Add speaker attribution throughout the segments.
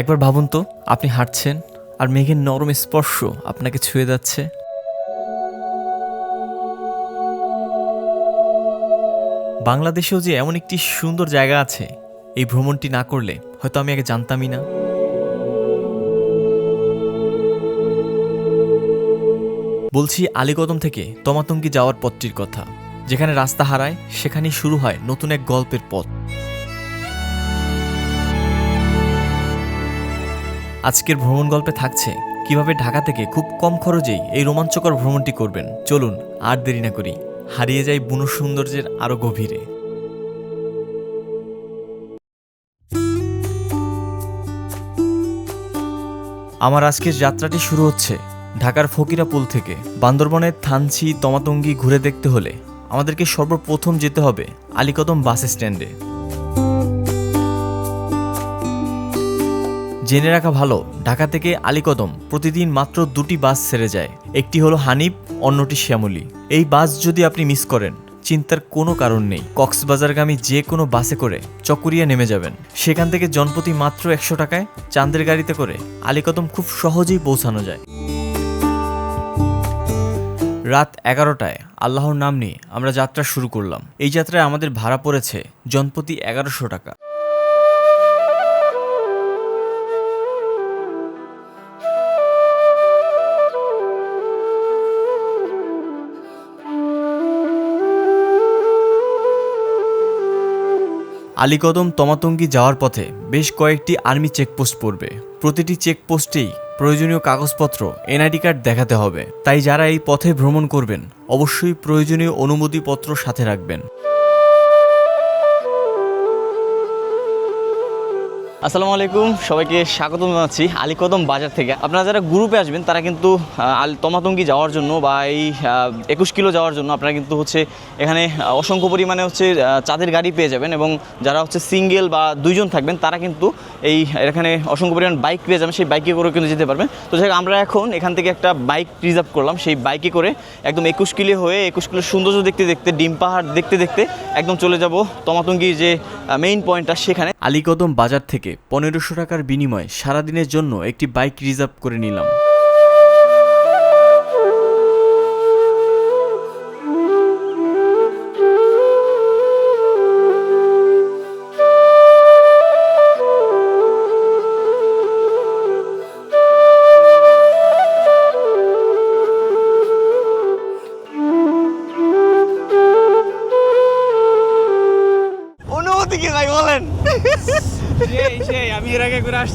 Speaker 1: একবার ভাবুন তো, আপনি হাঁটছেন আর মেঘের নরম স্পর্শ আপনাকে ছুঁয়ে যাচ্ছে। বাংলাদেশেও যে এমন একটি সুন্দর জায়গা আছে, এই ভ্রমণটি না করলে হয়তো আমি আগে জানতামই না। বলছি আলীকদম থেকে তমাতঙ্গি যাওয়ার পথটির কথা। যেখানে রাস্তা হারায়, সেখানেই শুরু হয় নতুন এক গল্পের পথ। আজকের ভ্রমণ গল্পে থাকছে কীভাবে ঢাকা থেকে খুব কম খরচেই এই রোমাঞ্চকর ভ্রমণটি করবেন। চলুন, আর দেরি না করি। হারিয়ে যাই বুনো সৌন্দর্যের আরও গভীরে। আমার আজকের যাত্রাটি শুরু হচ্ছে ঢাকার ফকিরা পুল থেকে। বান্দরবনের থানচি, তমাতঙ্গি ঘুরে দেখতে হলে আমাদেরকে সর্বপ্রথম যেতে হবে আলিকদম বাস স্ট্যান্ডে। জেনে রাখা ভালো, ঢাকা থেকে আলীকদম প্রতিদিন মাত্র দুটি বাস ছেড়ে যায়। একটি হলো হানিফ, অন্যটি শ্যামলী। এই বাস যদি আপনি মিস করেন, চিন্তার কোনো কারণ নেই। কক্সবাজারগামী যে কোনো বাসে করে চকুরিয়া নেমে যাবেন। সেখান থেকে জনপ্রতি মাত্র একশো টাকায় চাঁদের গাড়িতে করে আলীকদম খুব সহজেই পৌঁছানো যায়। রাত এগারোটায় আল্লাহর নাম নিয়ে আমরা যাত্রা শুরু করলাম। এই যাত্রায় আমাদের ভাড়া পড়েছে জনপ্রতি এগারোশো টাকা। আলীকদম তমাতঙ্গি যাওয়ার পথে বেশ কয়েকটি আর্মি চেকপোস্ট পড়বে। প্রতিটি চেকপোস্টেই প্রয়োজনীয় কাগজপত্র, এনআইডি কার্ড দেখাতে হবে। তাই যারা এই পথে ভ্রমণ করবেন, অবশ্যই প্রয়োজনীয় অনুমতিপত্র সাথে রাখবেন।
Speaker 2: আসসালামু আলাইকুম, সবাইকে স্বাগত জানাচ্ছি আলীকদম বাজার থেকে। আপনারা যারা গ্রুপে আসবেন, তারা কিন্তু তমাতঙ্গি যাওয়ার জন্য বা এই একুশ কিলো যাওয়ার জন্য আপনারা কিন্তু হচ্ছে এখানে অসংখ্য পরিমাণে হচ্ছে চাঁদের গাড়ি পেয়ে যাবেন এবং যারা হচ্ছে সিঙ্গেল বা দুইজন থাকবেন, তারা কিন্তু এই, এখানে অসংখ্য পরিমাণ বাইক পেয়ে যাবেন, সেই বাইকে করে কিন্তু যেতে পারবেন। তো যাই আমরা এখন এখান থেকে একটা বাইক রিজার্ভ করলাম, সেই বাইকে করে একদম একুশ কিলো হয়ে, একুশ কিলো সৌন্দর্য দেখতে দেখতে, ডিম পাহাড় দেখতে দেখতে একদম চলে যাব তমাতঙ্গির যে মেইন পয়েন্টটা সেখানে।
Speaker 1: আলীকদম বাজার থেকে পনেরোশো টাকার বিনিময়ে সারাদিনের জন্য একটি বাইক রিজার্ভ করে নিলাম।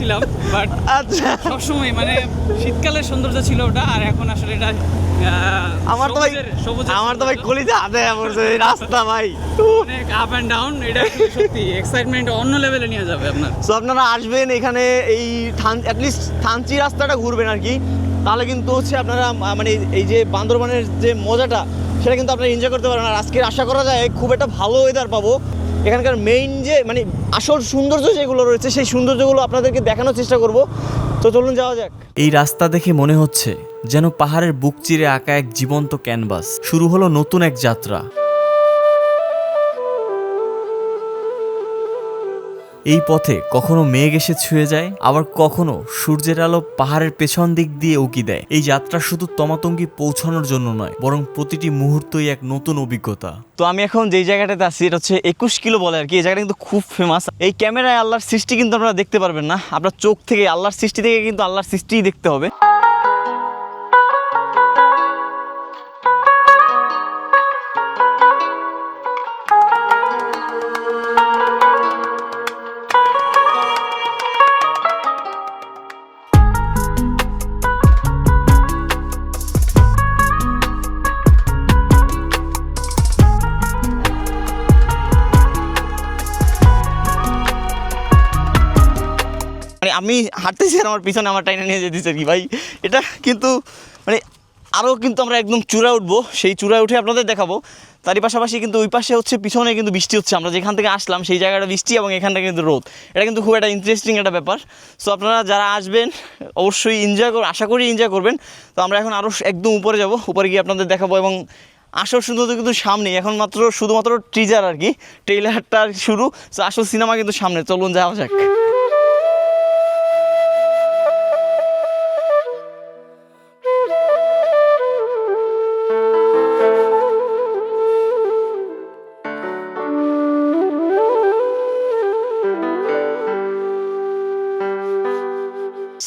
Speaker 3: আসছিলাম বাট
Speaker 2: আচ্ছা।
Speaker 3: সবসময় মানে শীতকালের সৌন্দর্য ছিল ওটা আর এখন আসলে এটা
Speaker 2: আমার তো ভাই আমার তো ভাই। কলিজা হাতে পড়ছে এই রাস্তা ভাই।
Speaker 3: অনেক আপ অ্যান্ড ডাউন এটা সত্যি এক্সাইটমেন্ট অন্য লেভেলে নিয়ে যাবে আপনার।
Speaker 2: সো আপনারা আসবেন এখানে এই থান অ্যাটলিস্ট থানচি রাস্তাটা ঘুরবেন আর কি। তাহলে কিন্তু হচ্ছে আপনারা মানে এই যে বান্দরবানের যে মজাটা সেটা কিন্তু আপনারা এনজয় করতে পারবেন। আর আজকে আশা করা যায় খুব একটা ভালো ওয়েদার পাবো। এখানকার মেইন যে মানে আসল সৌন্দর্য যেগুলো রয়েছে, সেই সৌন্দর্যগুলো আপনাদেরকে দেখানোর চেষ্টা করব। তো চলুন যাওয়া যাক।
Speaker 1: এই রাস্তা দেখে মনে হচ্ছে যেন পাহাড়ের বুক চিরে আঁকা এক জীবন্ত ক্যানভাস। শুরু হলো নতুন এক যাত্রা। এই পথে কখনো মেঘ এসে ছুঁয়ে যায়, আবার কখনো সূর্যের আলো পাহাড়ের পেছন দিক দিয়ে উকি দেয়। এই যাত্রা শুধু তমাতঙ্গি পৌঁছানোর জন্য নয়, বরং প্রতিটি মুহূর্তই এক নতুন অভিজ্ঞতা।
Speaker 2: তো আমি এখন যেই জায়গাটাতে আছি, এটা হচ্ছে একুশ কিলো বলে আর কি, এই জায়গাটা কিন্তু খুব ফেমাস এই ক্যামেরায় আল্লাহর সৃষ্টি কিন্তু আপনারা দেখতে পারবেন না, আপনার চোখ থেকে আল্লাহর সৃষ্টি থেকে কিন্তু আল্লাহর সৃষ্টিই দেখতে হবে। আমি হাঁটতেছি আর আমার পিছনে আমার টাইনে নিয়ে যেতেছে কি ভাই। এটা কিন্তু মানে আরও কিন্তু আমরা একদম চূড়া উঠবো, সেই চূড়ায় উঠে আপনাদের দেখাবো। তারই পাশাপাশি কিন্তু ওই পাশে হচ্ছে, পিছনে কিন্তু বৃষ্টি হচ্ছে। আমরা যেখান থেকে আসলাম, সেই জায়গাটা বৃষ্টি এবং এখানটা কিন্তু রোদ। এটা কিন্তু খুব একটা ইন্টারেস্টিং একটা ব্যাপার। সো আপনারা যারা আসবেন, অবশ্যই এনজয় করবেন আশা করি এনজয় করবেন। তো আমরা এখন আরও একদম উপরে যাব, উপরে গিয়ে আপনাদের দেখাবো এবং আসল সৌন্দর্য কিন্তু সামনেই, এখন মাত্র শুধুমাত্র ট্রিজার আর কি ট্রেলারটা শুরু। তো আসল সিনেমা কিন্তু সামনে, চলুন যাওয়া যাক।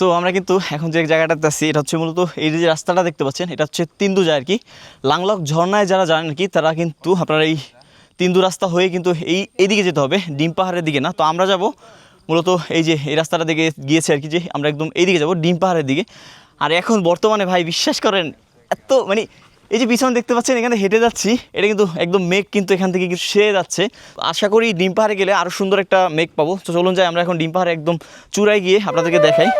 Speaker 2: সো আমরা কিন্তু এখন যে জায়গাটাতে আছি, এটা হচ্ছে মূলত এই যে রাস্তাটা দেখতে পাচ্ছেন, এটা হচ্ছে তিন্দু যায় আর কি। লাংলক ঝর্ণায় যারা জানেন কি, তারা কিন্তু আপনারা এই তিন্দু রাস্তা হয়ে কিন্তু এই এইদিকে যেতে হবে, ডিম পাহাড়ের দিকে না। তো আমরা যাব মূলত এই যে এই রাস্তাটা দিকে গিয়েছে আর কি যে আমরা একদম এইদিকে যাব, ডিম পাহাড়ের দিকে। আর এখন বর্তমানে ভাই বিশ্বাস করেন, এত মানে এই যে পিছনে দেখতে পাচ্ছেন, এখানে হেঁটে যাচ্ছি, এটা কিন্তু একদম মেঘ কিন্তু এখান থেকে কিন্তু সেরে যাচ্ছে। আশা করি ডিম পাহাড়ে গেলে আরও সুন্দর একটা মেঘ পাবো। তো চলুন যাই, আমরা এখন ডিম পাহাড়ে একদম চূড়ায় গিয়ে আপনাদেরকে দেখাই।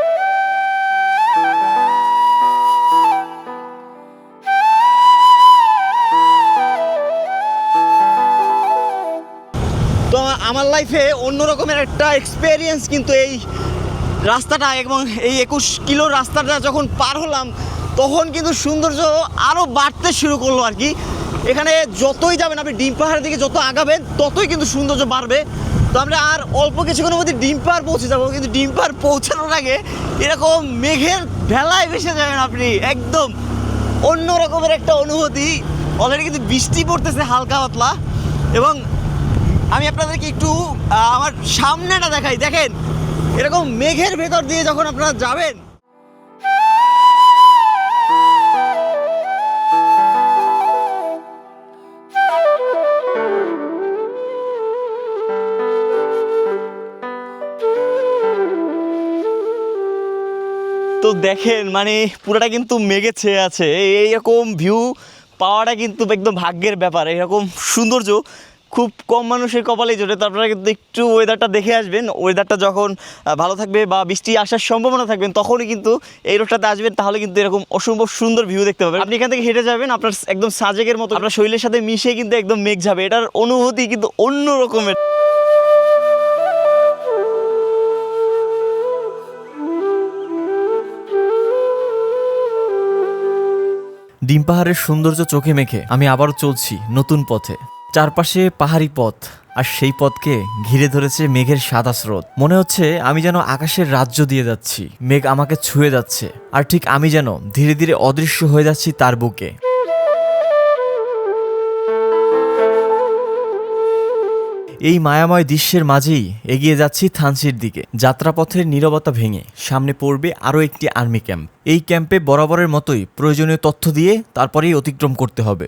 Speaker 2: লাইফে অন্য রকমের একটা এক্সপেরিয়েন্স কিন্তু এই রাস্তাটা এবং এই একুশ কিলো রাস্তাটা যখন পার হলাম, তখন কিন্তু সৌন্দর্য আরও বাড়তে শুরু করল আর কি। এখানে যতই যাবেন, আপনি ডিম পাহাড়ের দিকে যত আগাবেন, ততই কিন্তু সৌন্দর্য বাড়বে। তো আমরা আর অল্প কিছুক্ষণের মধ্যে ডিম পাহাড় পৌঁছে যাব, কিন্তু ডিম পাহাড় পৌঁছানোর আগে এরকম মেঘের ভেলায় ভেসে যাবেন আপনি, একদম অন্য রকমের একটা অনুভূতি। অলরেডি কিন্তু বৃষ্টি পড়তেছে হালকা পাতলা। এবং আমি আপনাদেরকে একটু আমার সামনেটা দেখাই। দেখেন, এরকম মেঘের ভেতর দিয়ে যখন আপনারা যাবেন, তো দেখেন মানে পুরোটা কিন্তু মেঘে ছেয়ে আছে। এই- এইরকম ভিউ পাওয়াটা কিন্তু একদম ভাগ্যের ব্যাপার। এরকম সৌন্দর্য খুব কম মানুষের কপালেই জোটে। তো আপনারা কিন্তু একটু ওয়েদারটা দেখে আসবেন। ওয়েদারটা যখন ভালো থাকবে বা বৃষ্টি আসার সম্ভাবনা থাকবেন তখনই কিন্তু এই রোডটাতে আসবেন। তাহলে কিন্তু এরকম অসম্ভব সুন্দর ভিউ দেখতে পাবেন। আপনি এখান থেকে হেঁটে যাবেন, আপনার একদম সাজেকের মতো আপনার শরীরের সাথে মিশে কিন্তু একদম মেঘ যাবে এটার অনুভূতি কিন্তু অন্য রকমের।
Speaker 1: ডিম পাহাড়ের সৌন্দর্য চোখে মেখে আমি আবারও চলছি নতুন পথে। চারপাশে পাহাড়ি পথ, আর সেই পথকে ঘিরে ধরেছে মেঘের সাদা স্রোত। মনে হচ্ছে আমি যেন আকাশের রাজ্য দিয়ে যাচ্ছি। মেঘ আমাকে ছুঁয়ে যাচ্ছে, আর ঠিক আমি যেন ধীরে ধীরে অদৃশ্য হয়ে যাচ্ছি তার বুকে। এই মায়াময় দৃশ্যের মাঝেই এগিয়ে যাচ্ছি থানসির দিকে। যাত্রাপথের নীরবতা ভেঙে সামনে পড়বে আরও একটি আর্মি ক্যাম্প। এই ক্যাম্পে বরাবরের মতোই প্রয়োজনীয় তথ্য দিয়ে তারপরেই অতিক্রম করতে হবে।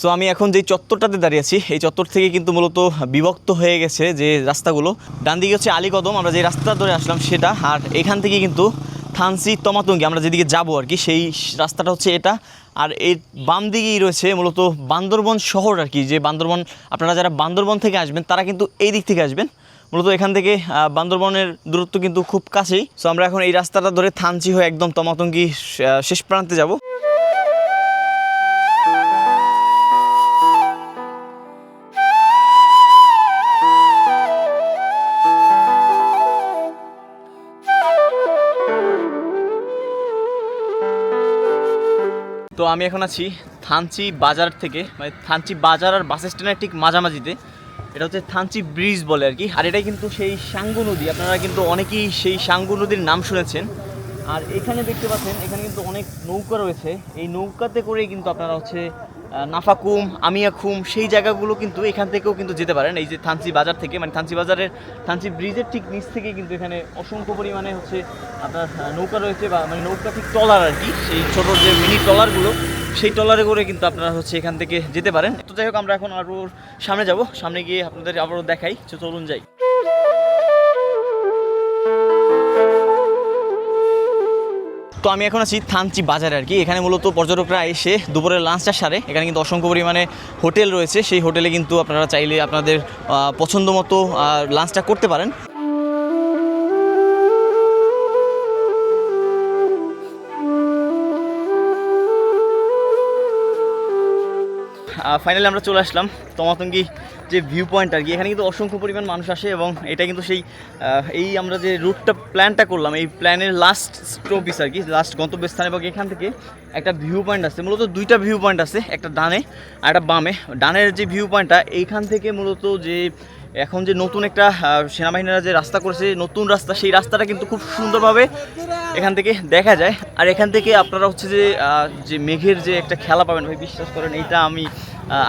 Speaker 2: সো আমি এখন যে চত্বরটাতে দাঁড়িয়ে আছি, এই চত্বর থেকে কিন্তু মূলত বিভক্ত হয়ে গেছে যে রাস্তাগুলো। ডান দিকে হচ্ছে আলীকদম আমরা যে রাস্তা ধরে আসলাম সেটা, আর এখান থেকে কিন্তু থানসি তমাতঙ্গি, আমরা যেদিকে যাব আর কি, সেই রাস্তাটা হচ্ছে এটা। আর এর বাম দিকেই রয়েছে মূলত বান্দরবন শহর আর কি, যে বান্দরবন, আপনারা যারা বান্দরবন থেকে আসবেন, তারা কিন্তু এই দিক থেকে আসবেন। মূলত এখান থেকে বান্দরবনের দূরত্ব কিন্তু খুব কাছেই। সো আমরা এখন এই রাস্তাটা ধরে থানচি হয়ে একদম তমাতঙ্গি শেষ প্রান্তে যাব। আমি এখন আছি থানচি বাজার থেকে মানে থানচি বাজার আর বাস স্ট্যান্ডের ঠিক মাঝামাঝিতে। এটা হচ্ছে থানচি ব্রিজ বলে আর কি। আর এটাই কিন্তু সেই সাঙ্গু নদী। আপনারা কিন্তু অনেকেই সেই সাঙ্গু নদীর নাম শুনেছেন। আর এখানে দেখতে পাচ্ছেন, এখানে কিন্তু অনেক নৌকা রয়েছে। এই নৌকাতে করেই কিন্তু আপনারা হচ্ছে নাফাকুম আমিয়াখুম সেই জায়গাগুলো কিন্তু এখান থেকেও কিন্তু যেতে পারেন। এই যে থানচি বাজার থেকে মানে থানচি বাজারের, থানচি ব্রিজের ঠিক নিচ থেকে কিন্তু এখানে অসংখ্য পরিমাণে হচ্ছে আপনার নৌকা রয়েছে বা মানে নৌকা ঠিক ট্রলার আর কি, সেই ছোট যে মিনি ট্রলারগুলো, সেই ট্রলারে করে কিন্তু আপনারা হচ্ছে এখান থেকে যেতে পারেন। তো যাই হোক, আমরা এখন আরও সামনে যাব। সামনে গিয়ে আপনাদের আবারও দেখাই, চলুন যাই। তো আমি এখন আছি থানচি বাজারে আর কি। এখানে মূলত পর্যটকরা এসে দুপুরের লাঞ্চটা সারে। এখানে কিন্তু অসংখ্য পরিমাণে হোটেল রয়েছে। সেই হোটেলে কিন্তু আপনারা চাইলে আপনাদের পছন্দ মতো লাঞ্চটা করতে পারেন। ফাইনালি আমরা চলে আসলাম তমাতঙ্গি যে ভিউ পয়েন্ট আর কি। এখানে কিন্তু অসংখ্য পরিমাণ মানুষ আসে এবং এটা কিন্তু সেই এই আমরা যে রুটটা প্ল্যানটা করলাম, এই প্ল্যানের লাস্ট স্টপিস আর কি লাস্ট গন্তব্যস্থান এবং এখান থেকে একটা ভিউ পয়েন্ট আছে। মূলত দুইটা ভিউ পয়েন্ট আছে, একটা ডানে আর একটা বামে। ডানের যে ভিউ পয়েন্টটা এইখান থেকে মূলত যে এখন যে নতুন একটা সেনাবাহিনীরা যে রাস্তা করেছে নতুন রাস্তা, সেই রাস্তাটা কিন্তু খুব সুন্দরভাবে এখান থেকে দেখা যায়। আর এখান থেকে আপনারা হচ্ছে যে যে মেঘের যে একটা খেলা পাবেন, ভাই, বিশ্বাস করেন, এইটা আমি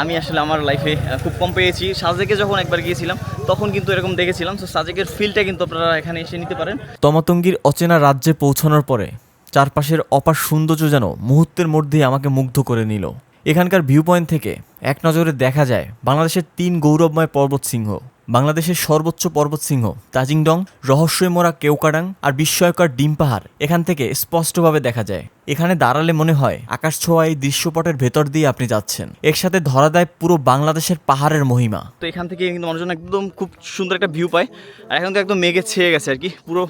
Speaker 2: আমি আসলে আমার লাইফে খুব কম পেয়েছি। সাজেকে যখন একবার গিয়েছিলাম, তখন কিন্তু এরকম দেখেছিলাম। তো সাজেকের ফিলটা কিন্তু আপনারা এখানে এসে নিতে পারেন।
Speaker 1: তমাতঙ্গির অচেনা রাজ্যে পৌঁছানোর পরে, চারপাশের অপার সৌন্দর্য যেন মুহূর্তের মধ্যেই আমাকে মুগ্ধ করে নিল। এখানকার ভিউ পয়েন্ট থেকে এক নজরে দেখা যায় বাংলাদেশের তিন গৌরবময় পর্বত সিংহ। বাংলাদেশের সর্বোচ্চ পর্বত সিংহ, তাজিংডং, রহস্যই মোড়া কেউকাডাং আর বিস্ময়কর ডিম পাহাড় এখান থেকে স্পষ্টভাবে দেখা যায়। এখানে দাঁড়ালে মনে হয় আকাশ ছোঁয়া এই দৃশ্যপটের ভেতর দিয়ে আপনি যাচ্ছেন। এর সাথে ধরা দেয় পুরো বাংলাদেশের পাহাড়ের মহিমা।
Speaker 2: তো এখান থেকে কিন্তু মানুষজন একদম খুব সুন্দর একটা ভিউ পায়। আর এখন তো একদম মেঘে ছেয়ে গেছে আর কি। পুরো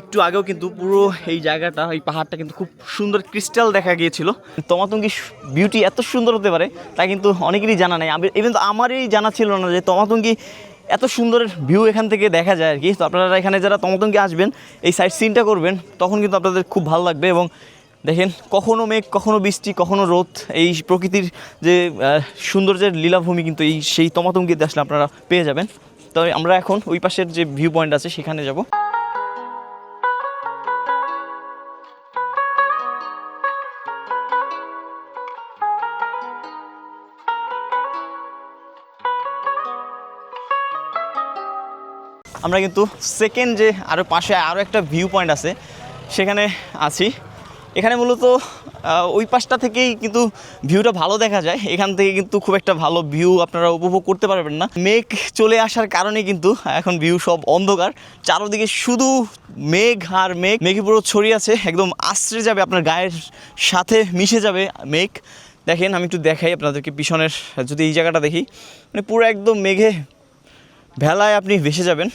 Speaker 2: একটু আগেও কিন্তু পুরো এই জায়গাটা, এই পাহাড়টা কিন্তু খুব সুন্দর ক্রিস্টাল দেখা গিয়েছিল। তমাতঙ্গি বিউটি এত সুন্দর হতে পারে, তা কিন্তু অনেকেরই জানা নেই। ইভেন তো আমারই জানা ছিল না যে তমাতঙ্গি এত সুন্দর ভিউ এখান থেকে দেখা যায় আর কি। তো আপনারা এখানে যারা তমতমকে আসবেন, এই সাইড সিনটা করবেন, তখন কিন্তু আপনাদের খুব ভালো লাগবে এবং দেখেন কখনো মেঘ, কখনো বৃষ্টি, কখনো রোদ, এই প্রকৃতির যে সৌন্দর্যের লীলাভূমি কিন্তু এই সেই তমাতঙ্গিতে আসলে আপনারা পেয়ে যাবেন। তবে আমরা এখন ওই পাশের যে ভিউ পয়েন্ট আছে, সেখানে যাব। আমরা কিন্তু সেকেন্ড যে আরও পাশে আরও একটা ভিউ পয়েন্ট আছে, সেখানে আছি। এখানে মূলত ওই পাশটা থেকেই কিন্তু ভিউটা ভালো দেখা যায়। এখান থেকে কিন্তু খুব একটা ভালো ভিউ আপনারা উপভোগ করতে পারবেন না। মেঘ চলে আসার কারণে কিন্তু এখন ভিউ সব অন্ধকার। চারোদিকে শুধু মেঘ আর মেঘ। মেঘে পুরো ছড়িয়ে আছে, একদম আশ্রে যাবে, আপনার গায়ের সাথে মিশে যাবে মেঘ। দেখেন, আমি একটু দেখাই আপনাদেরকে পিছনের, যদি এই জায়গাটা দেখি মানে পুরো একদম মেঘে ভেলায় আপনি ভেসে যাবেন।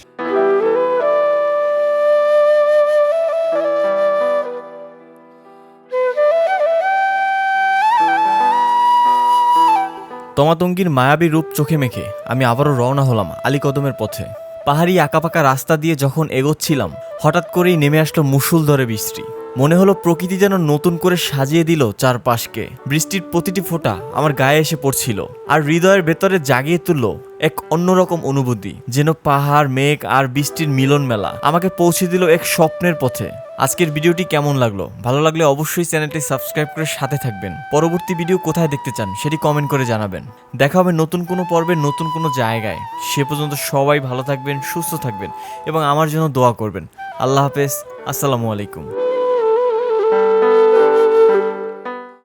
Speaker 1: তমাতঙ্গির মায়াবী রূপ চোখে মেখে আমি আবারও রওনা হলাম আলীকদমের পথে। পাহাড়ি আঁকাপাকা রাস্তা দিয়ে যখন এগোচ্ছিলাম, হঠাৎ করেই নেমে আসলো মুষলধরে বৃষ্টি। মনে হলো প্রকৃতি যেন নতুন করে সাজিয়ে দিল চারপাশকে। বৃষ্টির প্রতিটি ফোঁটা আমার গায়ে এসে পড়ছিল, আর হৃদয়ের ভেতরে জাগিয়ে তুলল এক অন্যরকম অনুভূতি, যেন পাহাড়, মেঘ আর বৃষ্টির মিলন মেলা। আমাকে পৌঁছে দিল এক স্বপ্নের পথে। আজকের ভিডিওটি কেমন লাগল? ভালো লাগলে অবশ্যই চ্যানেলটি সাবস্ক্রাইব করে সাথে থাকবেন। পরবর্তী ভিডিও কোথায় দেখতে চান, সেটি কমেন্ট করে জানাবেন। দেখা হবে নতুন কোনো পর্বে, নতুন কোনো জায়গায়। সে পর্যন্ত সবাই ভালো থাকবেন, সুস্থ থাকবেন এবং আমার জন্য দোয়া করবেন। আল্লাহ হাফেজ, আসসালামু আলাইকুম।